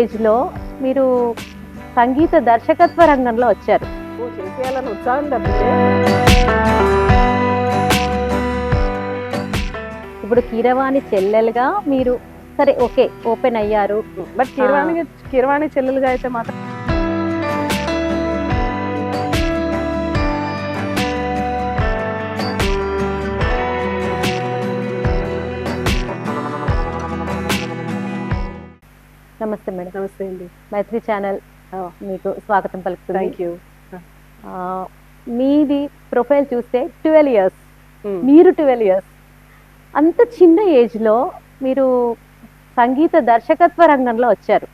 ఏజ్లో మీరు సంగీత దర్శకత్వ రంగంలో వచ్చారు. ఇప్పుడు కీరవాణి చెల్లెలుగా మీరు సరే ఓకే ఓపెన్ అయ్యారు. బట్ కిరవాణి కిరవాణి చెల్లెలుగా అయితే మాత్రం మేడం. నమస్తే అండి. మైత్రి ఛానల్ మీకు స్వాగతం పలుకుతుంది. థ్యాంక్ యూ మీది ప్రొఫైల్ చూస్తే ట్వెల్వ్ ఇయర్స్. మీరు ట్వెల్వ్ ఇయర్స్. అంత చిన్న ఏజ్లో మీరు సంగీత దర్శకత్వ రంగంలో వచ్చారు.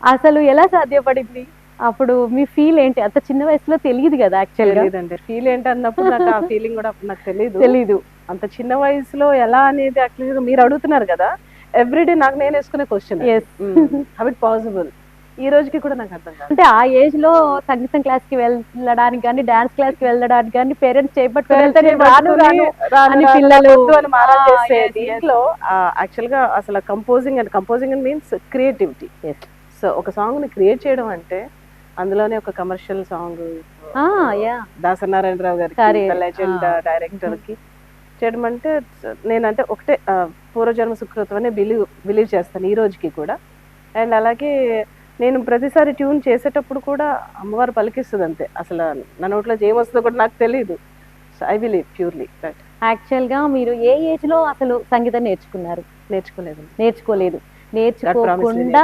అసలు ఎలా సాధ్యపడింది? అప్పుడు మీ ఫీల్ ఏంటి? అంత చిన్న వయసులో తెలియదు కదా యాక్చువల్గా ఫీల్ ఏంటి అన్నప్పుడు నాకు ఆ ఫీలింగ్ కూడా నాకు తెలియదు. తెలీదు. అంత చిన్న వయసులో ఎలా అనేది యాక్చువల్గా మీరు అడుగుతున్నారు కదా. ఎవ్రీడే నాకు నేను వేసుకునే క్వశ్చన్ హౌ ఇట్ పాసిబుల్ ఈ రోజుకి కూడా నాకు అర్థం కాదు అంటే ఆ ఏజ్లో సంగీతం క్లాస్కి వెళ్ళడానికి కానీ డాన్స్ క్లాస్కి వెళ్ళడానికి కానీ పేరెంట్స్ చేపట్టుకుని పిల్లలు. దీంట్లో యాక్చువల్గా అసలు composing and composing means creativity. So ఒక సాంగ్ని క్రియేట్ చేయడం అంటే అందులోనే ఒక కమర్షియల్ సాంగ్ దాసనారాయణరావు గారికి. లెజెండ్. డైరెక్టర్కి చేయడం అంటే నేనంటే ఒకటే పూర్వజన్మ సుకృతం అనే బిలీవ్ బిలీవ్ చేస్తాను ఈ రోజుకి కూడా. అండ్ అలాగే నేను ప్రతిసారి ట్యూన్ చేసేటప్పుడు కూడా అమ్మవారు పలికిస్తుంది అంతే అసలు నా నోట్లో ఏమొస్తుందో కూడా నాకు తెలియదు so I believe purely that యాక్చువల్గా మీరు ఏ ఏజ్లో అసలు సంగీతం నేర్చుకున్నారు? నేర్చుకోలేదు. నేర్చుకోలేదు. నేర్చుకోకుండా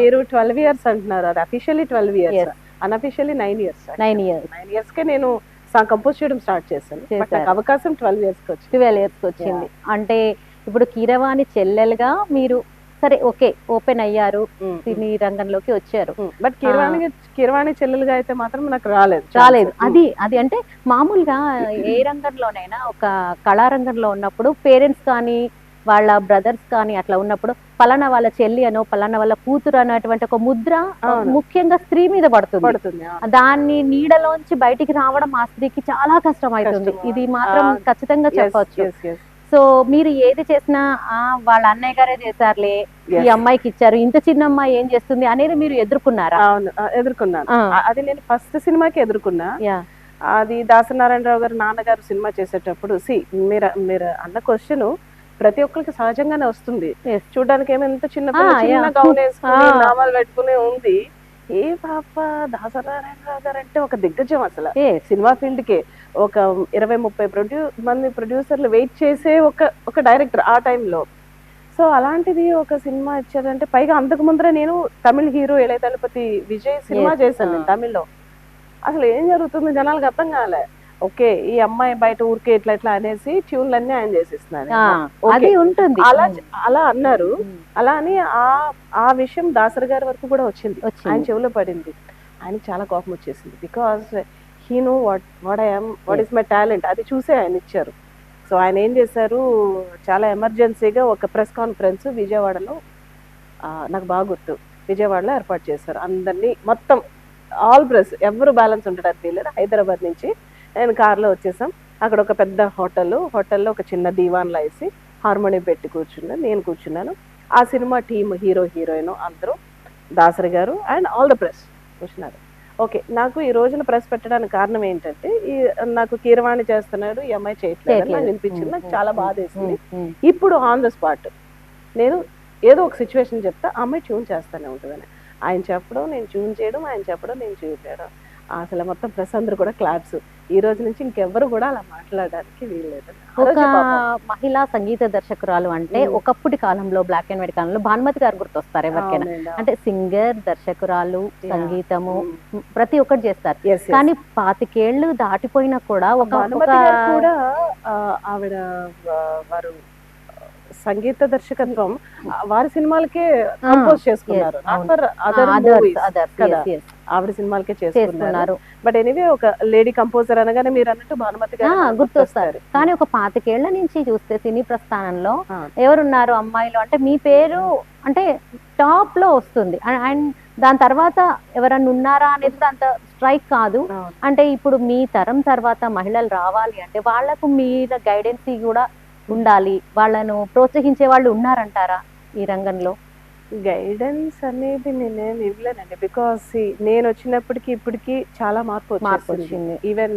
మీరు ట్వెల్వ్ ఇయర్స్ అంటున్నారు. అది officially twelve years Yes. Unofficially nine years nine years nine years కే నేను కంపోజ్ చేయడం స్టార్ట్ చేశాను. అవకాశం ట్వెల్వ్ ఇయర్స్కి వచ్చింది. ట్వెల్వ్ ఇయర్స్కి వచ్చింది. అంటే ఇప్పుడు కీరవాణి చెల్లెలుగా మీరు సరే ఓకే ఓపెన్ అయ్యారు సినీ రంగంలోకి వచ్చారు. బట్ కిరవాణి కిరవాణి చెల్లెలుగా అయితే మాత్రం నాకు రాలేదు. రాలేదు. అది అది అంటే మామూలుగా ఏ రంగంలోనైనా ఒక కళారంగంలో ఉన్నప్పుడు పేరెంట్స్ కానీ వాళ్ళ బ్రదర్స్ కానీ అట్లా ఉన్నప్పుడు పలానా వాళ్ళ చెల్లి అనో పలానా వాళ్ళ కూతురు అన్నటువంటి ఒక ముద్ర. ముఖ్యంగా స్త్రీ మీద పడుతుంది. దాన్ని నీడలోంచి బయటికి రావడం ఆ స్త్రీకి చాలా కష్టం అవుతుంది. ఇది మాత్రం ఖచ్చితంగా yes, సో మీరు ఏది చేసినా ఆ వాళ్ళ అన్నయ్య గారే చేశారులే ఈ. అమ్మాయికి ఇచ్చారు ఇంత చిన్న అమ్మాయి ఏం చేస్తుంది అనేది మీరు ఎదుర్కొన్నారా అవును ఎదుర్కొన్నాను అది నేను ఫస్ట్ సినిమాకి ఎదుర్కొన్నా అది దాసనారాయణరావు గారు నాన్నగారు సినిమా చేసేటప్పుడు సి మీరు మీరు అన్న క్వశ్చన్ ప్రతి ఒక్కరికి సహజంగానే వస్తుంది. చూడడానికి ఏమో ఎంత చిన్న. గౌన్ వేసుకుని. నామాలు పెట్టుకుని ఉంది ఏ పాప దాసనారాయణరావు గారు అంటే ఒక దిగ్గజం అసలు. Yes. సినిమా ఫీల్డ్ కే ఒక ఇరవై ముప్పై ప్రొడ్యూ మంది ప్రొడ్యూసర్లు వెయిట్ చేసే ఒక ఒక డైరెక్టర్ ఆ టైంలో. సో అలాంటిది ఒక సినిమా ఇచ్చారంటే పైగా అంతకు ముందర నేను తమిళ హీరో ఇళయ తలపతి విజయ్ సినిమా చేశాను నేను. తమిళ్ళో. అసలు ఏం జరుగుతుంది జనాలకు అర్థం కాలే. ఓకే ఈ అమ్మాయి బయట ఊరికే ఇట్లా ఇట్లా అనేసి ట్యూన్లన్నీ ఆయన Okay. అది ఉంటుంది. అలా అలా అన్నారు. అలా అని ఆ ఆ విషయం దాసరి గారి వరకు కూడా వచ్చింది. ఆయన చెవిలో పడింది. ఆయనకి చాలా కోపం వచ్చేసింది. Because he know what what I'm what is my talent అది చూసే ఆయన ఇచ్చారు. సో ఆయన ఏం చేశారు? చాలా ఎమర్జెన్సీగా ఒక ప్రెస్ కాన్ఫరెన్స్ విజయవాడలో నాకు బాగా గుర్తు. విజయవాడలో ఏర్పాటు చేశారు. అందరినీ మొత్తం ఆల్ ప్రెస్ ఎవరు బ్యాలెన్స్ ఉండడానికి వీలేదు హైదరాబాద్ నుంచి నేను కార్లో వచ్చేసాం. అక్కడ ఒక పెద్ద హోటల్. హోటల్లో ఒక చిన్న దీవాన్లో వేసి హార్మోనియం పెట్టి కూర్చున్నాను నేను కూర్చున్నాను. ఆ సినిమా టీమ్ హీరో హీరోయిన్ అందరూ దాసరి గారు అండ్ ఆల్ ద ప్రెస్ కూర్చున్నారు. ఓకే నాకు ఈ రోజున ప్రెస్ పెట్టడానికి కారణం ఏంటంటే ఈ నాకు కీరవాణి చేస్తున్నాడు ఈ అమ్మాయి చేయట్లేదు అని నాకు. అనిపించింది. నాకు చాలా బాధ వేసింది. ఇప్పుడు ఆన్ ద స్పాట్ నేను ఏదో ఒక సిచ్యువేషన్ చెప్తా అమ్మాయి ట్యూన్ చేస్తానే ఉంటుందని. ఆయన చెప్పడం నేను ట్యూన్ చేయడం ఆయన చెప్పడం నేను ట్యూన్ చేయడం అసలు మొత్తం ప్రెస్ అందరూ కూడా క్లాప్స్ ఈ రోజు నుంచి ఇంకెవ్వరు కూడా అలా మాట్లాడడానికి వీల్లేదు ఒక. మహిళా సంగీత దర్శకురాలు అంటే. ఒకప్పటి కాలంలో బ్లాక్ అండ్ వైట్ కాలంలో భానుమతి గారు గుర్తొస్తారు ఎవరికైనా అంటే సింగర్ దర్శకురాలు. సంగీతము. ప్రతి ఒక్కటి చేస్తారు. కానీ పాతికేళ్ళు దాటిపోయినా కూడా ఒక కూడా ఆవిడ వారు సంగీత దర్శకత్వం వారి సినిమాలకే కంపోజ్ చేసుకున్నారు కదా. ఆవిడ సినిమాలకే చేస్తున్నారు బట్ ఎనీవే ఒక లేడీ కంపోజర్ అనగానే మీరు అన్నట్టు భానుమతి గారు గుర్తొస్తారు. కానీ ఒక పాతికేళ్ళ నుంచి చూస్తే సినీ ప్రస్థానంలో. ఎవరున్నారు అమ్మాయిలు? అంటే మీ పేరు అంటే టాప్లో వస్తుంది. అండ్- దాని తర్వాత ఎవరన్నా ఉన్నారా అనేది అంత స్ట్రైక్ కాదు. అంటే ఇప్పుడు మీ తరం తర్వాత మహిళలు రావాలి అంటే వాళ్ళకు మీద గైడెన్స్ కూడా ఉండాలి. వాళ్ళను ప్రోత్సహించే వాళ్ళు ఉన్నారంటారా ఈ రంగంలో? గైడెన్స్ అనేది నేనేం ఇవ్వలేనండి. బికాస్ నేను వచ్చినప్పటికి ఇప్పటికి చాలా మార్పు మార్పు వచ్చింది. ఈవెన్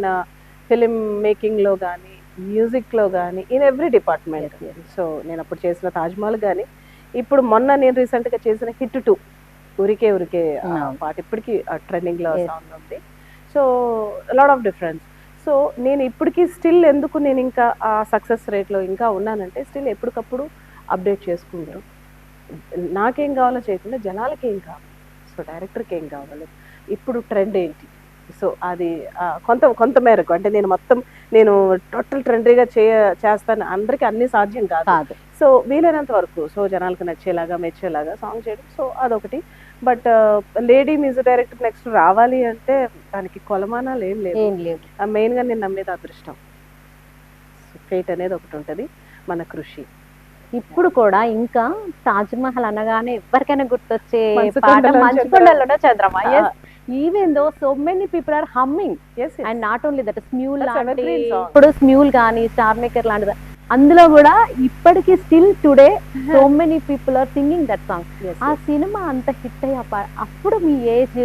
ఫిలిం మేకింగ్లో కానీ మ్యూజిక్లో కానీ ఇన్ ఎవ్రీ డిపార్ట్మెంట్. సో నేను అప్పుడు చేసిన తాజ్మహల్ కానీ ఇప్పుడు మొన్న నేను రీసెంట్గా చేసిన హిట్ టూ ఉరికే ఉరికే. పాట. ఇప్పటికి ట్రెండింగ్లో Yes. సాంగ్ ఉంది. So lot of difference so నేను ఇప్పటికీ స్టిల్ ఎందుకు నేను ఇంకా ఆ సక్సెస్ రేట్లో ఇంకా ఉన్నానంటే స్టిల్ ఎప్పటికప్పుడు అప్డేట్ చేసుకుంటాం నాకేం కావాలో చేయకుండా జనాలకి ఏం కావాలి? సో డైరెక్టర్కి ఏం కావాలి? ఇప్పుడు ట్రెండ్ ఏంటి? సో అది కొంత కొంత మేరకు అంటే నేను మొత్తం నేను టోటల్ ట్రెండీగా చేయ చేస్తాను. అందరికీ అన్ని సాధ్యం కాదు. సో వీలైనంత వరకు సో జనాలకు నచ్చేలాగా మెచ్చేలాగా సాంగ్ చేయడం. సో అదొకటి. But lady music director next రావాలి అంటే దానికి కొలమానాలు ఏం లేదు ఆ మెయిన్గా నేను నమ్మేది అదృష్టం. ఫేట్ అనేది ఒకటి ఉంటది. మన కృషి. ఇప్పుడు కూడా ఇంకా తాజ్ మహల్ అనగానే ఎవరికైనా గుర్తొచ్చే పాట మంచుకొండలో మంచుకొండలోనే చంద్రమా. Even though so many people are humming. And not only that Smule లాంటి. ఇప్పుడు స్మ్యూల్ కానీ స్టార్ మేకర్ లాంటిది అందులో కూడా ఇప్పటికి still today so many people are singing that song ఆ. సినిమా అంత హిట్ అయ్యా అప్పుడు మీ ఏజ్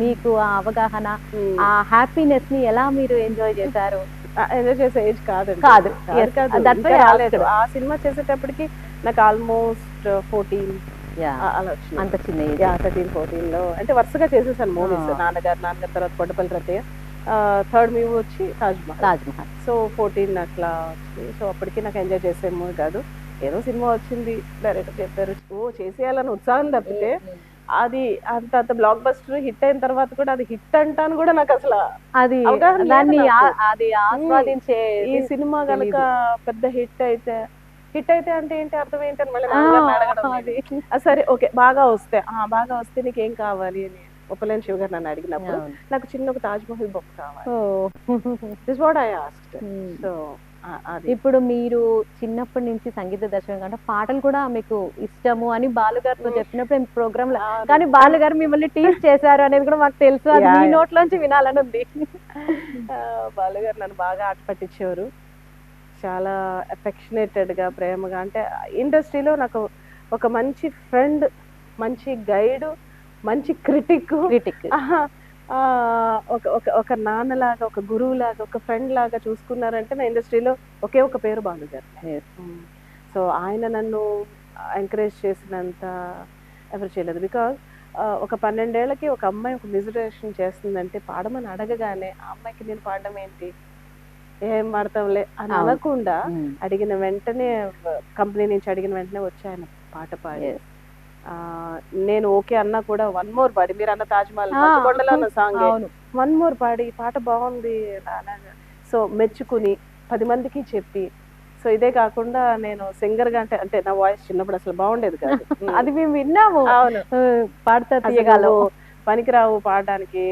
మీకు ఆ అవగాహన Hmm. ఆ హ్యాపీనెస్ని ఎలా మీరు ఎంజాయ్ చేశారు ఎంజాయ్ చేసే ఏజ్ కాదు. కాదు. కాదు. ఆ సినిమా చేసేటప్పటికి నాకు ఆల్మోస్ట్ ఫోర్టీన్ అంత చిన్న థర్టీన్ ఫోర్టీన్లో అంటే వరుసగా చేసేసాను మూవీస్ Ah. నాన్నగారు నాన్నగారు తర్వాత కొట్టపల్లి రతయ్య థర్డ్ మూవీ వచ్చి తాజ్ మహల్ తాజ్ మహల్ సో ఫోర్టీన్ అట్లా వచ్చింది. సో అప్పటికి నాకు ఎంజాయ్ చేసే మూవీ కాదు. ఏదో సినిమా వచ్చింది. డైరెక్టర్ చెప్పారు ఓ చేసేయాలని ఉత్సాహం తప్పితే అది అంత అంత బ్లాక్ బస్టర్ హిట్ అయిన తర్వాత కూడా అది హిట్ అంటాను కూడా నాకు అసలు అది దాన్ని అది ఆస్వాదించే ఈ సినిమా కనుక పెద్ద హిట్ అయితే హిట్ అయితే అంటే ఏంటి అర్థం ఏంటి అని మళ్ళీ సరే ఓకే బాగా వస్తే ఆ బాగా వస్తే నీకు కావాలి అని ఉపలేని శివ గారు నన్ను అడిగినప్పుడు. నాకు చిన్న ఒక తాజ్ మహల్ బొమ్మ కావాలి. This what I asked Hmm. So ఇప్పుడు మీరు చిన్నప్పటి నుంచి సంగీత దర్శనం అంటే పాటలు కూడా మీకు ఇష్టము అని బాలుగారితో Mm. చెప్పినప్పుడు ప్రోగ్రామ్ కానీ బాలుగారు మిమ్మల్ని టీచ్ చేశారు అనేది కూడా మాకు తెలుసు అది మీ. నోట్లోంచి వినాలని ఉంది ఆ, బాలు గారు నన్ను బాగా ఆట పట్టించేవారు చాలా affectionated గా ప్రేమగా అంటే ఇండస్ట్రీలో నాకు ఒక మంచి ఫ్రెండ్ మంచి గైడ్ మంచి క్రిటిక్. క్రిటిక్. ఒక ఒక ఒక నాన్నలాగా ఒక గురువులాగా ఒక ఫ్రెండ్ లాగా చూసుకున్నారంటే నా ఇండస్ట్రీలో ఒకే ఒక పేరు బాలు గారు. సో ఆయన నన్ను ఎంకరేజ్ చేసినంత ఎవరు చేయలేదు. బికాజ్ ఒక పన్నెండేళ్ళకి ఒక అమ్మాయి ఒక మ్యూజిక్ చేస్తుందంటే పాడమని అడగగానే ఆ అమ్మాయికి నేను పాడడం ఏంటి? ఏం పాడతాంలే అని. అనకుండా అడిగిన వెంటనే కంపెనీ నుంచి అడిగిన వెంటనే వచ్చి ఆయన పాట పాడి Yes. ఆ, నేను ఓకే అన్నా కూడా వన్ మోర్ పాడి. మీరు అన్న తాజ్మహల్ ఉన్న సాంగ్ వన్ మోర్ పాడి. పాట బాగుంది అలాగా సో మెచ్చుకుని పది మందికి చెప్పి. సో ఇదే కాకుండా నేను సింగర్గా అంటే అంటే నా వాయిస్ చిన్నప్పుడు అసలు బాగుండేది కాదు. అది మేము విన్నాము. అవును. పాడతా అసలు తీయగాలో నువ్వు పనికిరావు పాడడానికి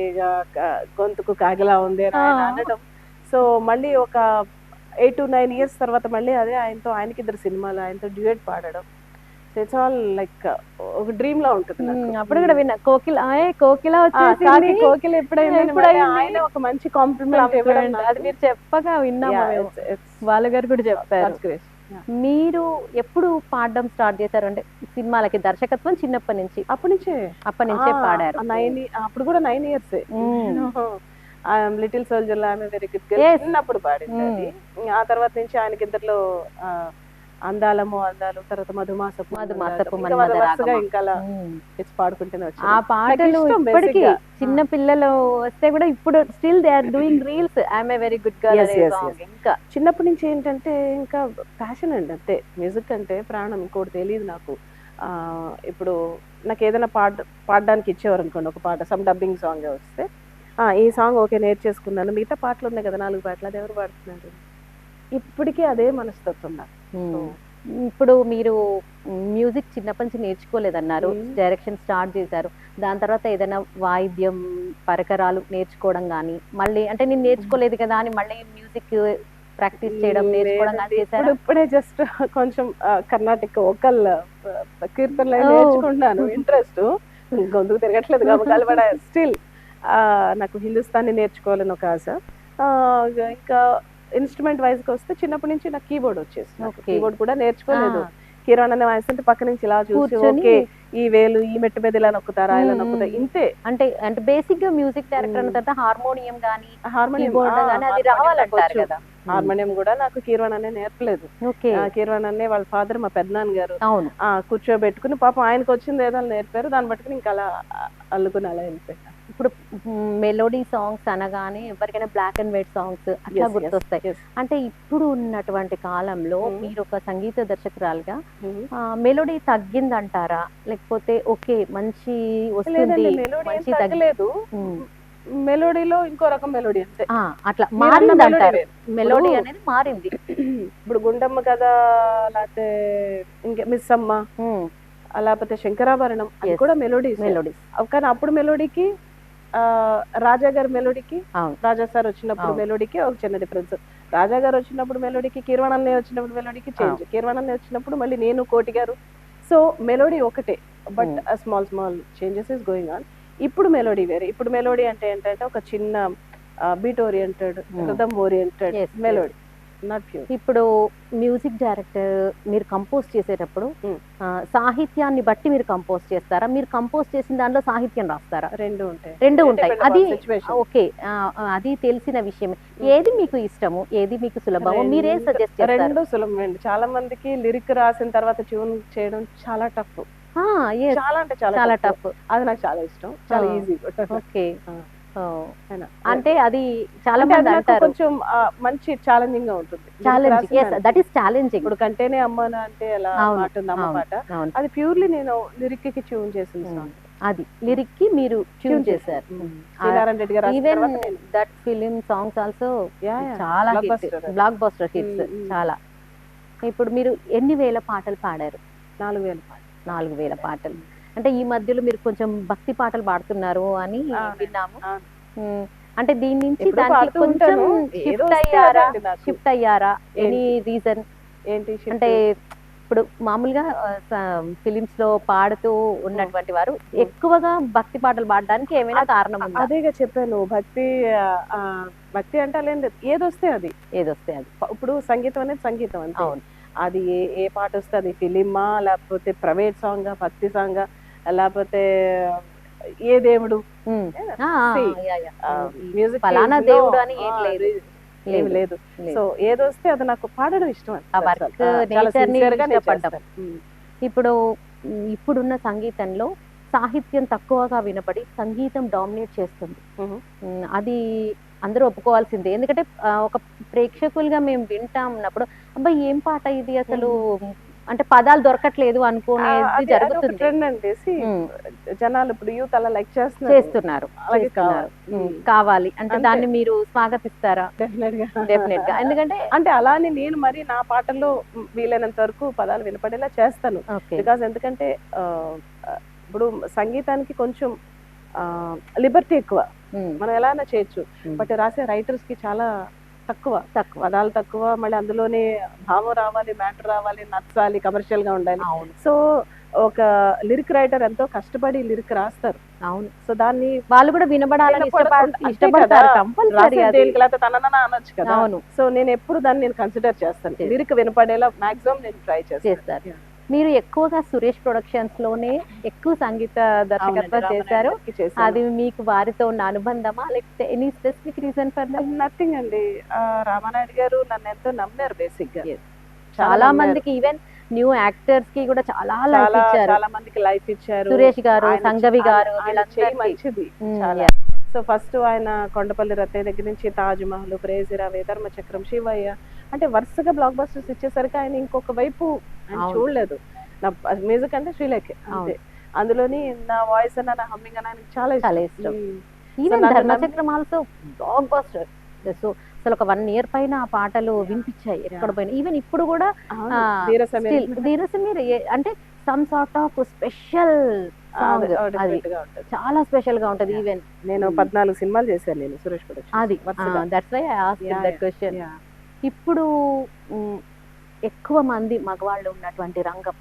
గొంతుకు కాగిలా ఉంది అని. అనడం. సో మళ్ళీ ఒక ఎయిట్ టు నైన్ ఇయర్స్ తర్వాత మళ్ళీ అదే ఆయనతో ఆయనకి ఇద్దరు సినిమాలు ఆయనతో డ్యూయట్ పాడడం. ఇట్స్ ఆల్ లైక్ ఒక డ్రీమ్ లా ఉంటుంది అప్పుడు కూడా విన్నా. కోకిల ఏ కోకిల వచ్చేసింది. కోకిల ఎప్పుడైనా? ఆయన ఒక మంచి కాంప్లిమెంట్. అది మీరు చెప్పగా విన్నాము మేము. బాలుగారు కూడా చెప్పారు. మీరు ఎప్పుడు పాడడం స్టార్ట్ చేశారు? అంటే సినిమాలకి దర్శకత్వం చిన్నప్పటి నుంచి. అప్పటి నుంచే? అప్పటి నుంచే పాడారు. నైన్ అప్పుడు కూడా నైన్ ఇయర్స్ లిటిల్ సోల్జర్ ఆమె వెరీ గుడ్. చిన్నప్పుడు పాడింది ఆ తర్వాత నుంచి ఆయనకి ఇద్దరులో అందాలము అందాలు తర్వాత మధుమాసపు మధుమాసపు పాడుకుంటూనే ఆ పాటలు ఇప్పటికీ. చిన్న పిల్లలు వస్తే కూడా ఇప్పుడు still they are doing reels I'm a very good girl ఇంకా చిన్నప్పటి నుంచి ఏంటంటే ఇంకా ప్యాషన్ అండి అంతే. మ్యూజిక్ అంటే ప్రాణం ఇంకోటి తెలియదు నాకు. ఆ, ఇప్పుడు నాకు ఏదైనా పాడ పాడడానికి ఇచ్చేవారు అనుకోండి ఒక పాట సమ్ డబ్బింగ్ సాంగ్ వస్తే. ఆ, ఈ సాంగ్ ఓకే నేర్చేసుకున్నాను మిగతా పాటలు ఉన్నాయి కదా నాలుగు పాటలు అది ఎవరు పాడుతున్నారు? ఇప్పటికీ అదే మనస్తత్వం నాకు. ఇప్పుడు మీరు మ్యూజిక్ చిన్నప్పటి నుంచి నేర్చుకోలేదన్నారు. డైరెక్షన్ స్టార్ట్ చేశారు. దాని తర్వాత ఏదైనా వాయిద్యం పరికరాలు నేర్చుకోవడం కానీ మళ్ళీ అంటే నేను నేర్చుకోలేదు కదా అని మళ్ళీ మ్యూజిక్ ప్రాక్టీస్ చేయడం నేర్చుకోవడం ఇప్పుడు జస్ట్ కొంచెం కర్ణాటక ఒకల్ కీర్తనలు Oh. నేర్చుకుంటున్నాను. ఇంట్రెస్ట్. గొంతుకు తిరగట్లేదు కాబట్టి స్టిల్ నాకు హిందుస్థానీ నేర్చుకోవాలని ఒక ఆశ. ఇంకా ఇన్స్ట్రుమెంట్ వైజ్కి వస్తే చిన్నప్పటి నుంచి నాకు కీబోర్డ్ వచ్చేసి. కీబోర్డ్ కూడా నేర్చుకోలేదు. కిరణ్ అనే పక్క నుంచి ఇలా చూసి ఓకే ఈ వేలు ఈ మెట్టు మీద ఇలా నొక్కుతారా ఇలా. నొక్కుతారా ఇంతే. అంటే అంటే బేసిక్గా మ్యూజిక్ డైరెక్టర్ అన్న. తర్వాత హార్మోనియం గానీ హార్మోనియం అది రావాలంటారు కదా. హార్మోనియం కూడా నాకు కీర్వన్ అనే నేర్పలేదు. కీర్వన్ అనే వాళ్ళ ఫాదర్ మా పెద్దనాన్న గారు కూర్చోబెట్టుకుని పాపం ఆయనకు వచ్చింది ఏదో నేర్పారు. దాన్ని పట్టుకుని ఇంకా అలా అల్లుకుని అలా వెళ్ళిపోయాను ఇప్పుడు మెలోడీ సాంగ్స్ అనగానే ఎవరికైనా బ్లాక్ అండ్ వైట్ సాంగ్స్ అట్లా గుర్తొస్తాయి. అంటే ఇప్పుడు ఉన్నటువంటి కాలంలో మ్మ్. మీరు ఒక సంగీత దర్శకురాలుగా మ్మ్. మెలోడీ తగ్గిందంటారా లేకపోతే ఓకే మంచి వస్తుంది మంచి తగ్గి తగ్గలేదు. మెలోడీలో ఇంకో రకం మెలోడీ అంతే అట్లా మారింది అంటారు. మెలోడీ అనేది మారింది ఇప్పుడు గుండమ్మ కథ లేకపోతే ఇంకే మిస్ అమ్మ లేకపోతే శంకరాభరణం. కూడా మెలోడీ మెలోడీస్ కానీ అప్పుడు మెలోడీకి రాజా గారి మెలోడీకి రాజా సార్ వచ్చినప్పుడు. మెలోడీకి ఒక చిన్న డిఫరెన్స్ రాజా గారు వచ్చినప్పుడు మెలోడీకి కిర్వణల్ని వచ్చినప్పుడు మెలోడీకి చేంజ్ కిర్వణల్ని వచ్చినప్పుడు మళ్ళీ నేను కోటి గారు. సో మెలోడీ ఒకటే but small small changes is going on ఇప్పుడు మెలోడీ వేరే. ఇప్పుడు మెలోడీ అంటే ఏంటంటే ఒక చిన్న beat oriented. Rhythm oriented melody. ఇప్పుడు మ్యూజిక్ డైరెక్టర్ మీరు కంపోజ్ చేసేటప్పుడు. ఆ, సాహిత్యాన్ని బట్టి మీరు కంపోజ్ చేస్తారా? మీరు కంపోజ్ చేసిన దాంట్లో సాహిత్యం రాస్తారా? రెండు ఉంటాయి. రెండు ఉంటాయి. అది. ఓకే. అది తెలిసిన విషయమే. ఏది మీకు ఇష్టము? ఏది మీకు సులభము? మీరేం సజెస్ట్ చేస్తారు? రెండు సులభం అండి చాలా మందికి లిరిక్ రాసిన తర్వాత ట్యూన్ చేయడం చాలా టఫ్. చాలా అంటే చాలా. టఫ్. అది నాకు చాలా ఇష్టం. చాలా. ఈజీ. ఓకే. అంటే అది చాలా మంది అంటారు కొంచెం మంచి ఛాలెంజింగ్గా ఉంటుంది. Lyric ఛాలెంజ్ రాసిన ఎస్ దట్ ఈస్ ఛాలెంజింగ్ ఇప్పుడు కంటేనే అమ్మాన అంటే అవును. పాట అవును అది ప్యూర్లీ నేను లిరిక్కి ట్యూన్ చేసిన. సాంగ్ అది లిరిక్కి మీరు ట్యూన్ చేశారు. Even that film songs also. చాలా హిట్. Blockbuster hits. చాలా. ఇప్పుడు మీరు ఎన్ని వేల పాటలు పాడారు? నాలుగు వేల పాట నాలుగు వేల పాటలు. అంటే ఈ మధ్యలో మీరు కొంచెం భక్తి పాటలు పాడుతున్నారు అని విన్నాము. అంటే దీని నుంచి దానికి కొంచెం షిఫ్ట్ అయ్యారా. షిఫ్ట్ అయ్యారా? ఎనీ రీజన్ ఏంటి? అంటే ఇప్పుడు మామూలుగా ఫిలిమ్స్లో పాడుతూ ఉన్నటువంటి వారు ఎక్కువగా భక్తి పాటలు పాడడానికి ఏమైనా కారణం అదేగా చెప్పాను. భక్తి భక్తి అంటే లేదు. ఏదొస్తే అది. ఏదొస్తే అది. ఇప్పుడు సంగీతం అనేది సంగీతం అంతే. అవును. అది ఏ ఏ పాట వస్తే అది ఫిలిమా లేకపోతే ప్రైవేట్ సాంగ్ భక్తి సాంగ్? లేకపోతే ఏ దేవుడు. మ్యూజిక్ ఫలానా దేవుడు అని ఏం లేదు. ఏమి లేదు. సో ఏదొస్తే అది నాకు పాడడం ఇష్టం. ఇప్పుడు ఇప్పుడున్న సంగీతంలో సాహిత్యం తక్కువగా వినపడి సంగీతం డామినేట్ చేస్తుంది. అది అందరూ ఒప్పుకోవాల్సిందే. ఎందుకంటే ఒక ప్రేక్షకులుగా మేము వింటాం అన్నప్పుడు అబ్బాయి ఏం పాట ఇది అసలు? అంటే పదాలు దొరకట్లేదు అనుకునేది జరుగుతుంది. జనాలు ఇప్పుడు యూత్ అలా లైక్ చేస్తున్నారు. కావాలి. అంటే. దాన్ని మీరు స్వాగతిస్తారా. డెఫినెట్గా ఎందుకంటే అంటే అలానే నేను మరి నా పాటల్లో వీలైనంత వరకు పదాలు వినపడేలా చేస్తాను. బికాస్ ఎందుకంటే ఇప్పుడు సంగీతానికి కొంచెం లిబర్టీ ఎక్కువ. మనం ఎలానే చేయొచ్చు. బట్ రాసే రైటర్స్కి చాలా తక్కువ తక్కువ. పదాలు తక్కువ మళ్ళీ అందులోనే భావం రావాలి మ్యాటర్ రావాలి నచ్చాలి కమర్షియల్గా ఉండాలి. సో ఒక లిరిక్ రైటర్ ఎంతో కష్టపడి లిరిక్ రాస్తారు. అవును. సో దాన్ని వాళ్ళు కూడా వినబడాలని ఇష్టపడతారు కదా. అనొచ్చు అవును. సో నేను ఎప్పుడు దాన్ని నేను కన్సిడర్ చేస్తాను. లిరిక్ వినపడేలా మాక్సిమం నేను ట్రై చేస్తాను. మీరు ఎక్కువగా సురేష్ ప్రొడక్షన్స్లోనే ఎక్కువ సంగీత దర్శకత్వం చేశారు. అది మీకు వారితో ఉన్న అనుబంధమా? లేకపోతే any specific reason for nothing అండి. రామానాయుడు గారు నన్ను ఎంతో నమ్మారు బేసిక్గా. చాలా. మందికి ఈవెన్ న్యూ యాక్టర్స్కి కూడా చాలా లైఫ్ ఇచ్చారు. చాలా మందికి లైఫ్ ఇచ్చారు. సురేష్ గారు సంగవి గారు మంచిది. సో ఫస్ట్ ఆయన కొండపల్లి రత్తయ్య దగ్గర నుంచి తాజ్ మహల్ ప్రేజిరా వేధర్మ చక్రం శివయ్య. అంటే వరుసగా బ్లాక్ బస్టర్స్ ఇచ్చేసరికి ఆయన ఇంకొక వైపు. చూడలేదు. నా మ్యూజిక్ అంటే శ్రీలేఖ అంతే. అందులోని నా వాయిస్ అన్న నా హమ్మింగ్ అన్న ఆయనకి చాలా చాలా ఇష్టం. ఈవెన్ నాకు Dharmachakram also blockbuster so అసలు ఒక వన్ ఇయర్ పైన ఆ పాటలు వినిపించాయి ఎక్కడ పోయినా. ఈవెన్ ఇప్పుడు కూడా ధీరసమీర్ అంటే సమ్ సార్ట్ ఆఫ్ స్పెషల్. చాలా స్పెషల్గా ఉంటది. ఈవెన్ నేను. పద్నాలుగు సినిమాలు చేశాను నేను సురేష్ అది. That's why I ask that. Question ఇప్పుడు ఎక్కువ మంది మగవాళ్ళు ఉన్నటువంటి రంగం.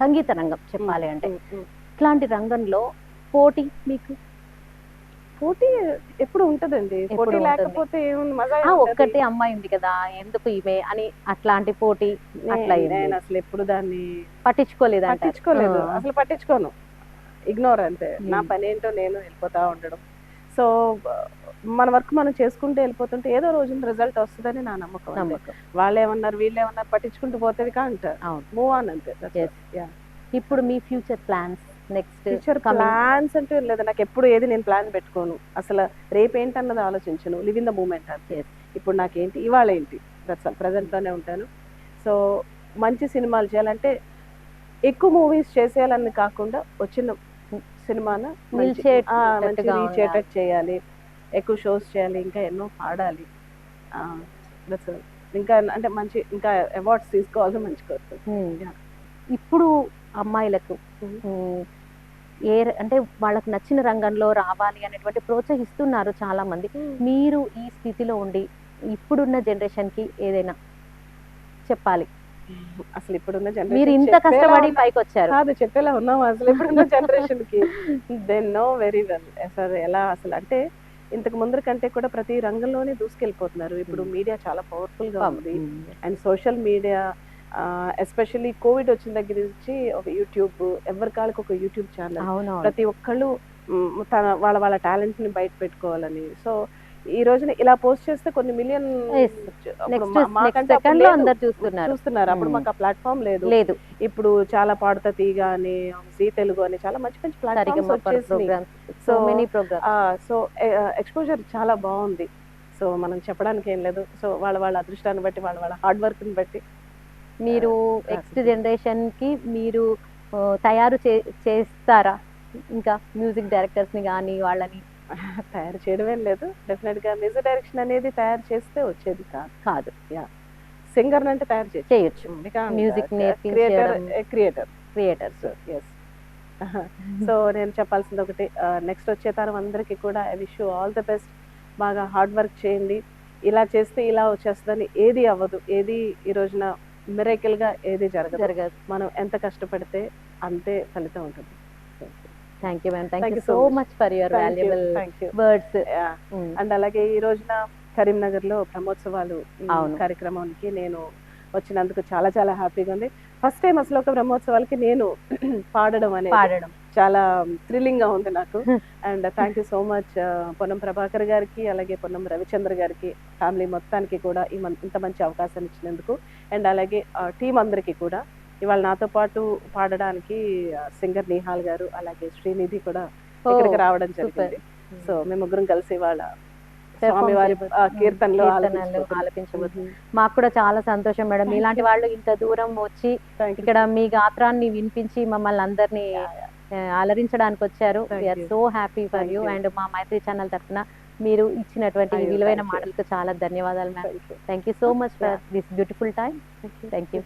సంగీత రంగం చెప్పాలి అంటే. ఇట్లాంటి రంగంలో పోటీ మీకు? పోటీ ఎప్పుడు ఉంటదండి. పోటీ. లేకపోతే ఒక్కటే అమ్మాయి ఉంది కదా ఎందుకు ఈమె అని అట్లాంటి పోటీ అట్లా. నేను అసలు ఎప్పుడు దాన్ని పట్టించుకోలేదు. పట్టించుకోలేదు అసలు పట్టించుకోను. ఇగ్నోర్ అంతే. నా. పని ఏంటో నేను వెళ్ళిపోతా ఉండడం. సో మన వర్క్ మనం చేసుకుంటూ వెళ్ళిపోతుంటే ఏదో రోజున రిజల్ట్ వస్తుందని నా నమ్మకం వాళ్ళు ఏమన్నారు వీళ్ళు ఏమన్నారు పట్టించుకుంటూ పోతుంది కాంట అవును. మూవ్ ఆన్ అంతే. ఇప్పుడు మీ future plans next future plans అంటూ లేదు. నాకు ఎప్పుడు ఏది నేను ప్లాన్ పెట్టుకోను. అసలు రేపు ఏంటన్నది ఆలోచించను. లివ్ ఇన్ ద మూమెంట్ అంతే. ఇప్పుడు నాకేంటి? ఇవాళ ఏంటి? దట్స్ ప్రజెంట్లోనే ఉంటాను. సో మంచి సినిమాలు చేయాలంటే ఎక్కువ మూవీస్ చేసేయాలని కాకుండా వచ్చిన సినిమాను రీచ్ చేయాలి. ఎక్కువ షోస్ చేయాలి ఇంకా ఎన్నో పాడాలి. దట్స్ ఇంకా అంటే మంచి ఇంకా అవార్డ్స్ తీసుకోవాలని మంచి కోరుతుంది. ఇప్పుడు అమ్మాయిలకు ఏ అంటే వాళ్ళకు నచ్చిన రంగంలో రావాలి అనేటువంటి ప్రోత్సహిస్తున్నారు చాలా మంది మీరు ఈ స్థితిలో ఉండి ఇప్పుడున్న జనరేషన్కి ఏదైనా చెప్పాలి. అసలు ఇప్పుడున్న మీరు జనరేషన్ ఇంత కష్టపడి పైకి వచ్చారు కాదు చెప్పేలా ఉన్నాం అసలు ఇప్పుడున్న జనరేషన్కి దే నో వెరీ వెల్ అసలు ఎలా అసలు అంటే ఇంతకు ముందర కంటే కూడా ప్రతి రంగంలోనే దూసుకెళ్ళిపోతున్నారు. ఇప్పుడు. మీడియా చాలా పవర్ఫుల్గా ఉంది. And social media especially covid వచ్చిన దగ్గర నుంచి ఒక యూట్యూబ్ ఎవరి కాళ్ళకి ఒక యూట్యూబ్ ఛానల్. ప్రతి ఒక్కళ్ళు తన వాళ్ళ వాళ్ళ టాలెంట్ని బయట పెట్టుకోవాలని. సో ఈ రోజున ఇలా పోస్ట్ చేస్తే కొన్ని మిలియన్ చూస్తున్నారు. చూస్తున్నారు. అప్పుడు Hmm. మాకు ఆ ప్లాట్ఫామ్ లేదు. లేదు. ఇప్పుడు చాలా పాడుతా తీగ అని జీ తెలుగు అని చాలా మంచి మంచి platforms so many so exposure చాలా బాగుంది. సో మనం చెప్పడానికి ఏం లేదు. సో వాళ్ళ వాళ్ళ అదృష్టాన్ని బట్టి వాళ్ళ వాళ్ళ హార్డ్ వర్క్ని బట్టి. మీరు నెక్స్ట్ జనరేషన్కి మీరు తయారు చే- చేస్తారా? ఇంకా మ్యూజిక్ డైరెక్టర్స్ని కానీ వాళ్ళని తయారు చేయడం ఏం లేదు. డెఫినెట్గా మ్యూజిక్ డైరెక్షన్ అనేది తయారు చేస్తే వచ్చేది కాదు. కాదు సింగర్ అంటే తయారు చేయొచ్చు. Music creator. Creator creators yes so నేను చెప్పాల్సింది ఒకటి. నెక్స్ట్ వచ్చే తరం అందరికీ కూడా I wish all the best బాగా హార్డ్ వర్క్ చేయండి. ఇలా చేస్తే ఇలా వచ్చేస్తుందని ఏది అవ్వదు. ఏది ఈ రోజున miracle గా ఏది జరగదు. జరగదు. మనం ఎంత కష్టపడితే అంతే ఫలితం ఉంటుంది. Thank you ma'am thank you so. Much for your valuable thank you words and అలాగే ఈ రోజున కరీంనగర్లో బ్రహ్మోత్సవాలు. కార్యక్రమానికి నేను వచ్చినందుకు చాలా చాలా హ్యాపీగా ఉంది. ఫస్ట్ టైం అసలు ఒక బ్రహ్మోత్సవాలకి నేను పాడడం అనేది పాడడం. చాలా థ్రిల్లింగ్గా ఉంది నాకు. And thank you so much Ponnam Prabhakar గారికి అలాగే పొన్నం రవిచంద్ర గారికి ఫ్యామిలీ మొత్తానికి కూడా ఇంత మంచి అవకాశం ఇచ్చినందుకు. అండ్ అలాగే టీం అందరికీ కూడా ఇవాళ నాతో పాటు పాడడానికి సింగర్ నిహాల్ గారు అలాగే శ్రీనిధి కూడా ఇక్కడికి రావడం జరిగింది. సో మేము ముగ్గురం కలిసి ఇవాళ కీర్తనలు. మాకు కూడా చాలా సంతోషం మేడం. ఇలాంటి వాళ్ళు ఇంత దూరం వచ్చి ఇక్కడ మీ గాత్రాన్ని వినిపించి మమ్మల్ని అందరినీ అలరించడానికి వచ్చారు. We're. So happy for you. And మా మైత్రి ఛానల్ తరఫున మీరు ఇచ్చినటువంటి విలువైన. మాటలకు చాలా ధన్యవాదాలు ma'am thank you so much for this beautiful time thank you